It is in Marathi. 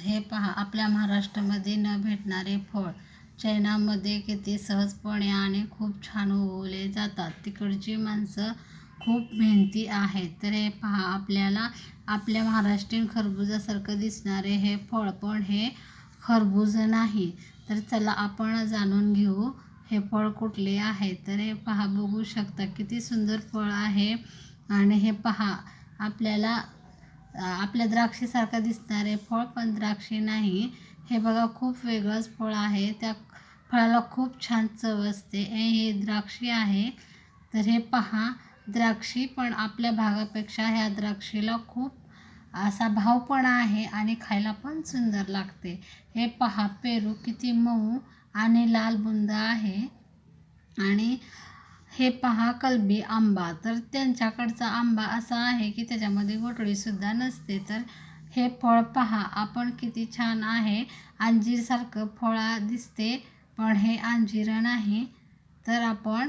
हे पहा आपल्या महाराष्ट्रामध्ये न भेटणारे फळ चैनामध्ये किती सहजपणे आणि खूप छान उगवले जातात. तिकडची माणसं खूप मेहनती आहेत. तर हे पहा आपल्याला आपल्या महाराष्ट्रीयन खरबुजासारखं दिसणारे हे फळ पण हे खरबूज नाही. तर चला आपण जाणून घेऊ हे फळ कुठले आहे. तर हे पहा बघू शकता किती सुंदर फळ आहे. आणि हे पहा आपल्याला आपल्या द्राक्षेसारखं दिसणारे फळ पण द्राक्षे नाही. हे बघा खूप वेगळंच फळ आहे. त्या फळाला खूप छान चव असते. हे हे आहे. तर हे पहा द्राक्षी पण आपल्या भागापेक्षा ह्या द्राक्षीला खूप असा भाव पण आहे आणि खायला पण सुंदर लागते. हे पहा पेरू किती मऊ आणि लाल बुंद आहे. आणि हे पहा कलबी आंबा. तर त्यांच्याकडचा आंबा असा आहे की त्याच्यामध्ये गोटळीसुद्धा नसते. तर हे फळ पहा आपण किती छान आहे. अंजीरसारखं फळा दिसते पण हे अंजीर नाही. तर आपण